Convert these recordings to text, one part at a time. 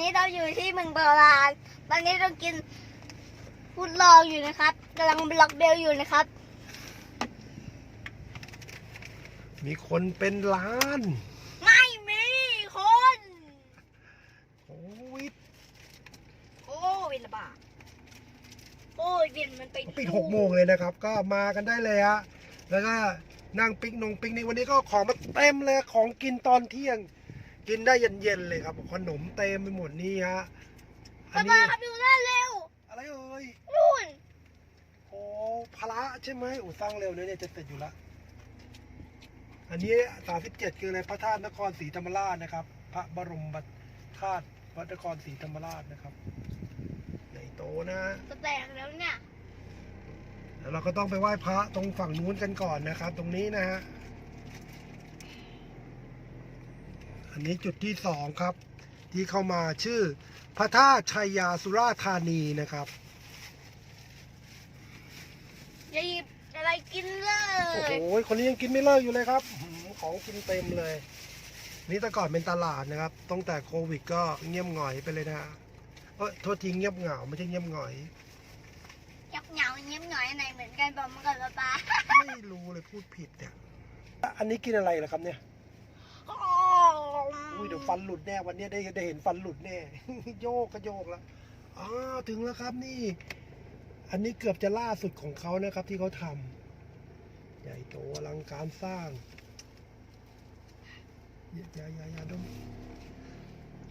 นี้เราอยู่ที่เมืองโบราณ ตอนนี้เรากินฟุตลองอยู่นะครับกำลังบล็อกเบลอยู่นะครับ มีคนเป็นล้าน ไม่มีคนโควิดโอ้วินระบาดโอ้ยวินมันไปปิดหกโมงเลยนะครับ ก็มากันได้เลยฮะ แล้วก็นั่งปิกนงปิกนิกวันนี้ก็ของมาเต็มเลย ของกินตอนเที่ยง กินได้เย็นๆเลยครับขนมเต็มไปหมดนี่ฮะอัป้านนี้ครับดูด้านเร็ว อะไรเอ่ยนู่นโอ้พระใช่ไหมโอ้สร้างเร็วเลยเนี่ยจะเสร็จอยู่ละอันนี้สามสิบเจ็ดคืออะไรพระธาตุนครศรีธรรมราชนะครับ พระบรมธาตุวัดนครศรีธรรมราชนะครับใหญ่โตนะจะแตกแล้วเนี่ยแล้วเราก็ต้องไปไหว้พระตรงฝั่งนู้นกันก่อนนะครับ ตรงนี้นะฮะ อันนี้จุดที่สองครับ ที่เข้ามาชื่อ พระธาตุชัยยาสุราษฎร์ธานีนะครับอย่าหยิบอะไรกินเลโอ้ยโหคนนี้ยังกินไม่เลิกอยู่เลยครับอื้อหือของกินเต็มเลย นี่แต่ก่อนเป็นตลาดนะครับตั้งแต่โควิดก็เงียบหงอยไปเลยนะฮะเอ้ยโทษทีเงียบเหงาไม่ใช่เงียบหงอยยักเหงาเงียบหน่อยอันไหนเหมือนกันบอกมาก่อนป้าป้าไม่รู้เลยพูดผิดเนี่ย อันนี้กินอะไรล่ะครับเนี่ยโอ้ อุ้ยเดี๋ยวฟันหลุดแน่วันนี้ได้ได้เห็นฟันหลุดแน่ โยกก็โยกแล้วอ๋อถึงแล้วครับนี่ อันนี้เกือบจะล่าสุดของเขานะครับ ที่เขาทำใหญ่โตอลังการสร้างยาอย่าอย่าอย่าดม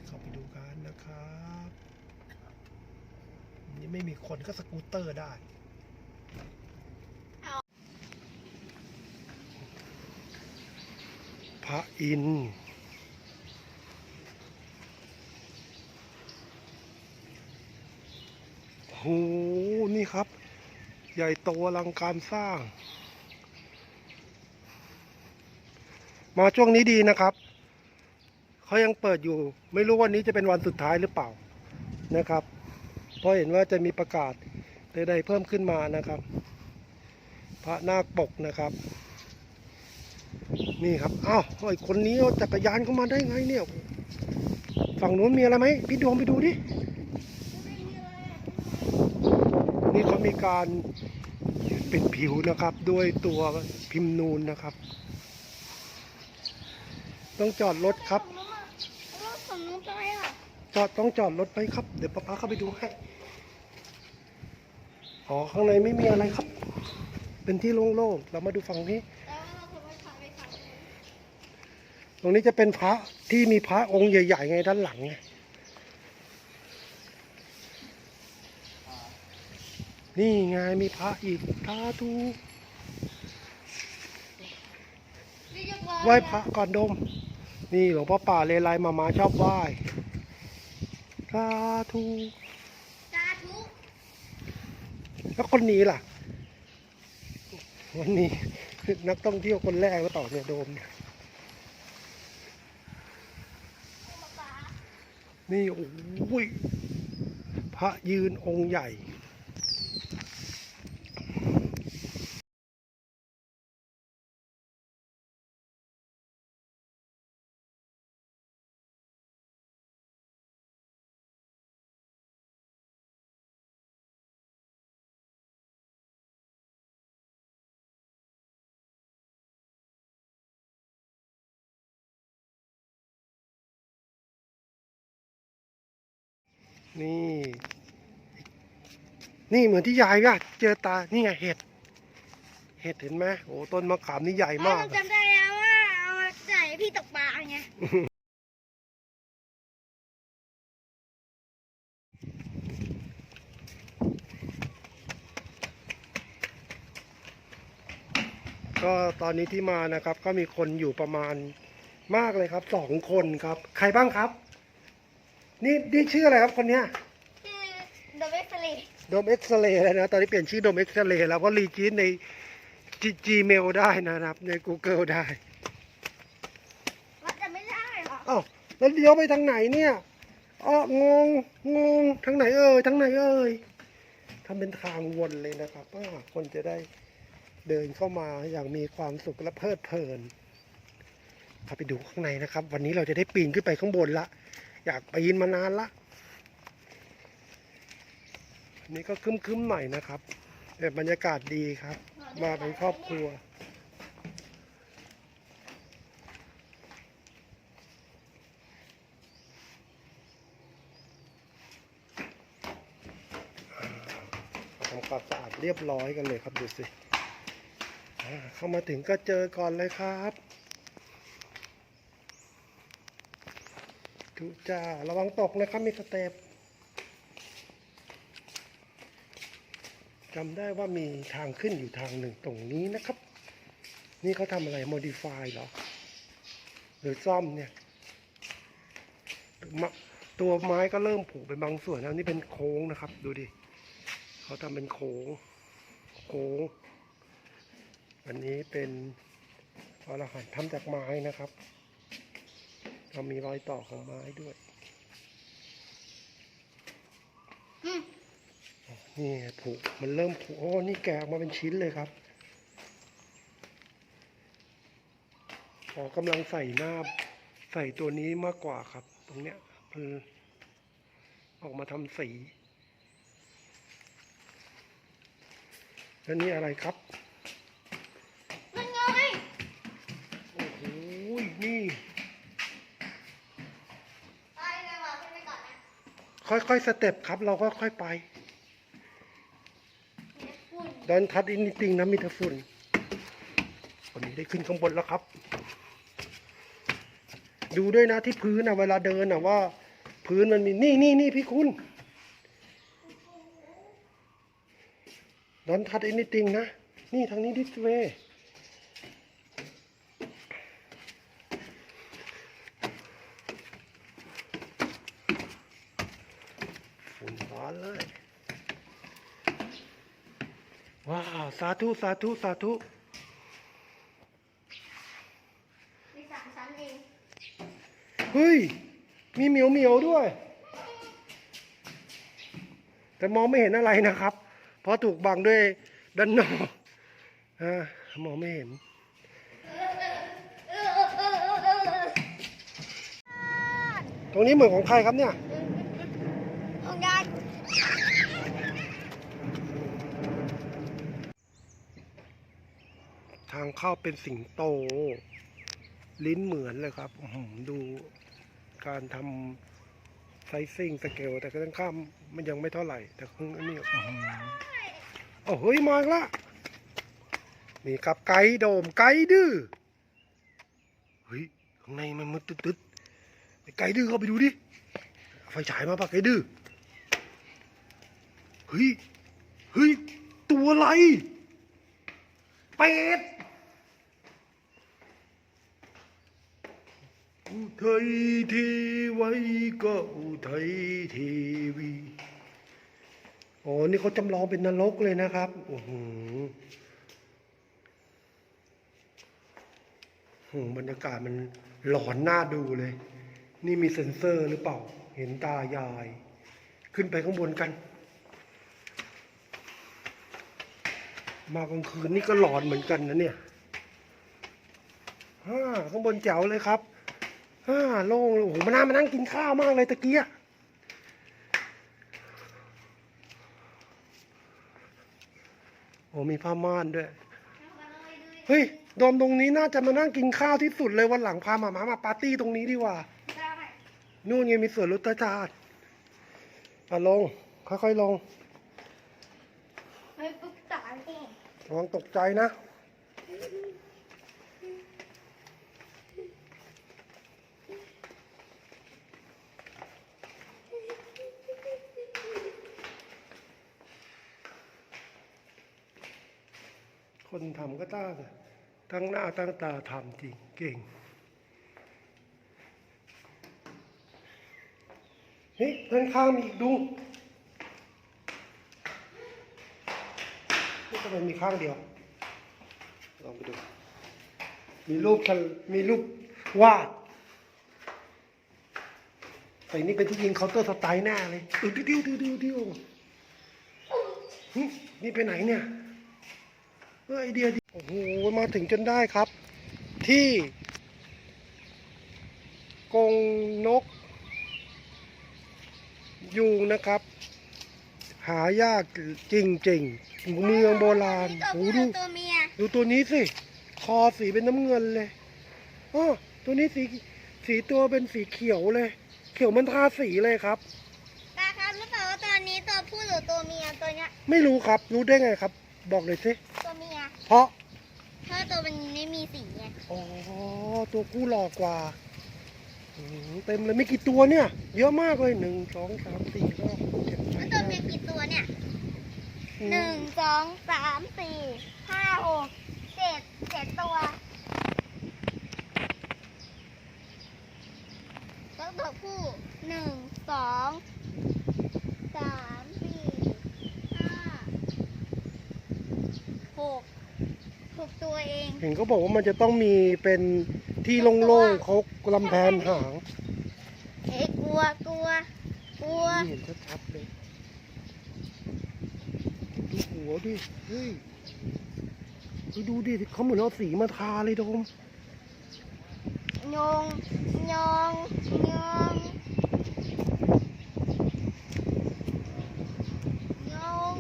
เข้าไปดูกันนะครับนี่ไม่มีคนก็สกูตเตอร์ได้พระอินทร์ หนี่ครับ ใหญ่โตอลังการสร้าง มาช่วงนี้ดีนะครับ เขายังเปิดอยู่ ไม่รู้วันนี้จะเป็นวันสุดท้ายหรือเปล่านะครับ เพราะเห็นว่าจะมีประกาศใดๆเพิ่มขึ้นมานะครับ พระนาคปกนะครับ นี่ครับอ้าวไอ้คนนี้เอาจักรยานเข้ามาได้ไงเนี่ย ฝั่งนู้นมีอะไรไหมพี่ดวงไปดูดิ นี่เขามี การปิดผิวนะครับด้วยตัวพิมพ์นูนนะครับ ต้องจอดรถครับรถของน้องจอยอะจอดต้องจอดรถไปครับ เดี๋ยวป้าป๊าเข้าไปดูให้อ๋อข้างในไม่มีอะไรครับ เป็นที่โล่งๆเรามาดูฝั่งนี้ ตรงนี้จะเป็นพระที่มีพระองค์ใหญ่ๆไงด้านหลังไง นี่ไงมีพระอีกสาธุไหว้พระก่อนดม นี่หลวงพ่อป่าเลไลมามาชอบไหว้สาธุสาธุแล้วคนนี้ล่ะ วันนี้นักท่องเที่ยวคนแรกหรือเปล่าเนี่ยโดมเนี่ยป้านี่โอ้ยพระยืนองค์ใหญ่ นี่ นี่เหมือนที่ยายว่าเจอตา นี่ไงเห็ด เห็ดเห็นไหมโอ้ต้นมะขามนี่ใหญ่มากเราจำได้แล้วว่าเอามาใส่พี่ตกปลาไงก็ตอนนี้ที่มานะครับ ก็มีคนอยู่ประมาณมากเลยครับสองคนครับ ใครบ้างครับ นี่นี่ชื่ออะไรครับคนเนี้ยชื่อโดเบสลีโดมเอ็กซเรย์แล้วนะ ตอนนี้เปลี่ยนชื่อโดมเอ็กซเรย์แล้วก็รีจีนใน Gmail ได้นะครับ ใน Google ได้มันจะไม่ได้หรออ้าวแล้วเลี้ยวไปทางไหนเนี่ยอ๋องงงงทางไหนเอ่ยทางไหนเอ่ยทำเป็นทางวนเลยนะครับอ่าคนจะได้เดินเข้ามาอย่างมีความสุขและเพลิดเพลินเข้าไปดูข้างในนะครับ วันนี้เราจะได้ปีนขึ้นไปข้างบนละ อยากปีนมานานละนนี้ก็ครึ้มๆหน่อยนะครับแต่บรรยากาศดีครับ มาเป็นครอบครัว ทำความสะอาดเรียบร้อยกันเลยครับดูสิ เข้ามาถึงก็เจอก่อนเลยครับ ทุจ้า ระวังตกนะครับ มีสเต็ปจำได้ว่ามีทางขึ้นอยู่ทางหนึ่งตรงนี้นะครับ นี่เขาทำอะไร modify เหรอ หรือซ่อมเนี่ย ตัวไม้ก็เริ่มผุไปบางส่วนแล้วนี่เป็นโค้งนะครับ ดูดิ เขาทำเป็นโค้ง โค้ง อันนี้เป็นอรหันต์ทำจากไม้นะครับ เรามีรอยต่อของไม้ด้วยอืมนี่ไงผุมันเริ่มผุโอ้นี่แกะออกมาเป็นชิ้นเลยครับอ๋อกำลังใส่หน้าใส่ตัวนี้มากกว่าครับ ตรงเนี้ยมันออกมาทำสี แล้วนี่อะไรครับ มันไง โอ้โห นี่ ไปเลยว่ะขึ้นไปก่อนนะ ค่อยๆสเต็ปครับ เราก็ค่อยไปเนี่ยฝุ่นดอนทัดอินติงนะมีแต่ฝุ่นวันนี้ได้ขึ้นข้างบนแล้วครับ ดูด้วยนะที่พื้นนะเวลาเดินนะว่า พื้นมันมีนี่นี่นี่พี่คุณดอนทัดอินติงนะ นี่ทางนี้ดิสเวย์ ฝุ่นร้อนเลย ว้าว สาธุ สาธุ สาธุมีสามชั้นเอง เฮ้ย มีเหมียวเหมียวด้วย แต่มองไม่เห็นอะไรนะครับ เพราะถูกบังด้วยด้านนอกอ่ามองไม่เห็นตรงนี้เหมือนของใครครับเนี่ย ของยาย ทางเข้าเป็นสิงโต ลิ้นเหมือนเลยครับดูการทำไซซิ่งสเกลแต่ก็ต้องข้ามมันยังไม่เท่าไหร่ แต่ข้างนี้โอ้เฮ้ยมาละนี่ครับไก่โดมไก่ดื้อเฮ้ยข้างในมันมืดตึ๊ดไอ้ไก่ดื้อเข้าไปดูดิไฟฉายมาปะไก่ดื้อเฮ้ยเฮ้ยตัวอะไรเป็ด อุทัยทีไว้ก็อุทัยทีวีอ๋อ นี่เขาจำลองเป็นนรกเลยนะครับโอ้โหโอ้โหบรรยากาศมันหลอนน่าดูเลย นี่มีเซ็นเซอร์หรือเปล่า เห็นตายาย ขึ้นไปข้างบนกัน มากลางคืนนี่ก็หลอนเหมือนกันนะเนี่ยฮ่าข้างบนแจ๋วเลยครับ ฮ่าโล่งเลยโอ้โหมานั่งมานั่งกินข้าวมากเลยตะเกียโอ้มีผ้าม่านด้วย เฮ้ยโดมตรงนี้น่าจะมานั่งกินข้าวที่สุดเลยวันหลังพาหมามามาปาร์ตี้ตรงนี้ดีกว่าได้นู่นไงมีสวนรุตจาดอะลง ค่อยๆลง ไม่ปุ๊บตายเองระวังตกใจนะ คนทำก็ตั้งตั้งหน้าตั้งตาทำจริงเก่งเฮ้ยเพื่อนข้างมีอีกดูนี่ทำไมมีข้างเดียว ลองไปดู มีรูปทะมีรูปวาดแต่นี่เป็นที่ยิงเคาน์เตอร์สไตล์หน้าเลยดิวดิวดิวดิวดิวนี่ไปไหนเนี่ย เออไอเดียดีโอ้โหมาถึงจนได้ครับ ที่กรงนกยูงนะครับ หายากจริงๆเมืองโบราณนี่ตัวโอ้ผู้ดูตัวเมียดูตัวนี้สิคอสีเป็นน้ำเงินเลยอ๋อตัวนี้สีสีตัวเป็นสีเขียวเลย เขียวมันทาสีเลยครับตาครับรู้เปล่าว่าตอนนี้ตัวผู้หรือตัวเมียตัวเนี้ย ไม่รู้ครับ รู้ได้ไงครับ บอกเลยสิตัว เมียเพราะเพราะตัวมันไม่มีสีไงอ๋อตัวผู้หลอกกว่าอืมเต็มเลยไม่กี่ตัวเนี่ย เยอะมากเลยหนึ่งสองสามสี่ห้าหกเจ็ดแปแล้วดตัวเก้าเมียกี่ตัวเนี่ยอืมหนึ่งสองสามสี่ห้าหกเจ็ดเจ็ดตัว แล้วตัวผู้หนึ่งสองสามสี่ห้าหกหกตัว เอง เห็นเขาบอกว่ามันจะต้องมีเป็นที่โล่งๆเขาลำแพนหางเอ๊ะกลัวกลัวกลัวเห็นชัดๆเลยดูหัวดิเฮ้ยดูดูดิเขาเหมือนเอาสีมาทาเลยโดมยงยองยองยอง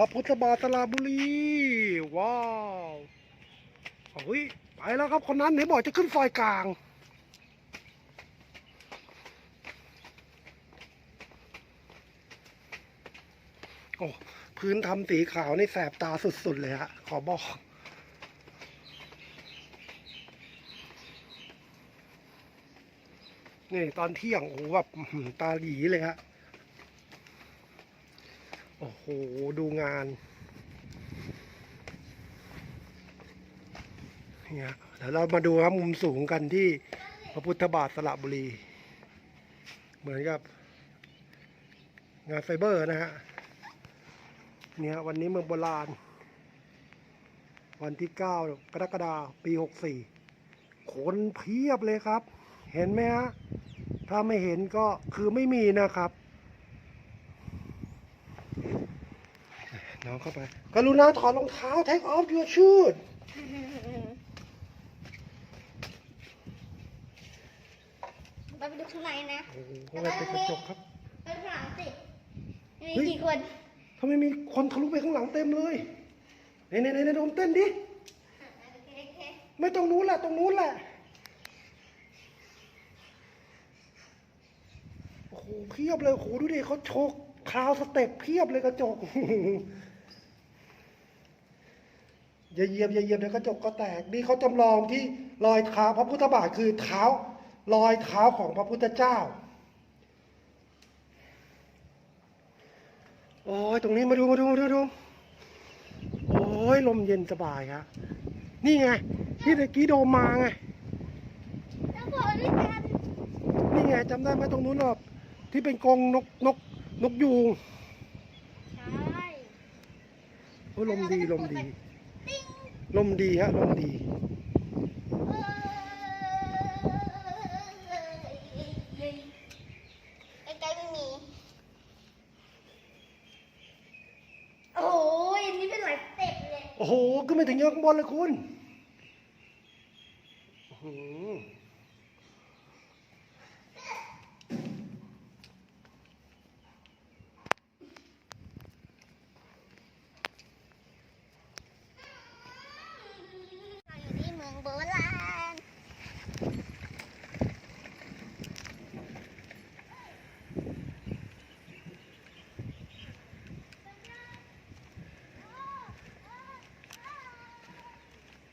พระพุทธบาทสระบุรี ว้าวเฮ้ยไปแล้วครับคนนั้นไหนบอกจะขึ้นซอยกลางโอ้พื้นทำสีขาวนี่แสบตาสุดๆเลยฮะขอบอกนี่ตอนเที่ยงโอ้โหแบบตาหลีเลยฮะ โอ้โห ดูงานเนี่ยเดี๋ยวเรามาดูครับมุมสูงกันที่พระพุทธบาทสระบุรี เหมือนกับ งานไฟเบอร์นะฮะเนี่ยวันนี้เมืองโบราณ วันที่ 9 กรกฎาคมปี 64 คนเพียบเลยครับ เห็นไหมฮะ ถ้าไม่เห็นก็คือไม่มีนะครับ น้องเข้าไปกรุณาถอดรองเท้า take off your shoes เราไปดูข้างในนะโอ้โหข้างในเป็นกระจกครับไปข้างหลังสิ มีเฮ้ยกี่คนทำไมมีคนทะลุไปข้างหลังเต็มเลยเน่เน่เน่โดมเต้นดิโอเคโอเคไม่ตรงนู้นแหละตรงนู้นแหละ โอ้โหเพียบเลยโอ้โหดูดิเขาโชกคราวสเต็ปเพียบเลยกระจก อย่าเหยียบอย่าเหยียบเดี๋ยวกระจกก็แตกนี่เขาจำลองที่รอยเท้าพระพุทธบาทคือเท้ารอยเท้าของพระพุทธเจ้าโอ้ยตรงนี้มาดูมาดูมาดูมาดูโอ้ยลมเย็นสบายครับนี่ไงที่ตะกี้โดมมาไงจะพอด้วยกันนี่ไงจำได้ไหมตรงนู้นหรอที่เป็นกรงนกนกนกยูงใช่โอ้ยลมดีลมดีติ้ง ลมดีฮะลมดีเอ้ยใกล้ๆไม่มี โอ้ยอันนี่เป็นหลายสเต็ปเลย โอ้โหขึ้นไปถึงยอดข้างบนเลยคุณอื้อหือ เราอยู่ที่เมืองโบราณ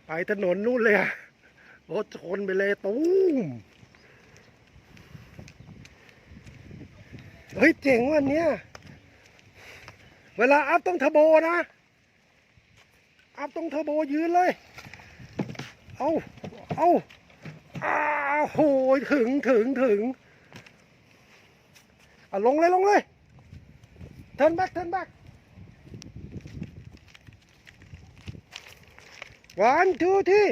ไปถนนนู่นเลยอะรถชนไปเลยตูมเฮ้ยเจ๋งวันเนี้ยเวลาอัพต้องเทอร์โบนะ อัพต้องเทอร์โบยืนเลย เอาเอาอ้าวโหยถึงถึงถึงอะลงเลยลงเลย turn back turn วันทูที่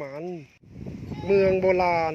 มัน เมืองโบราณ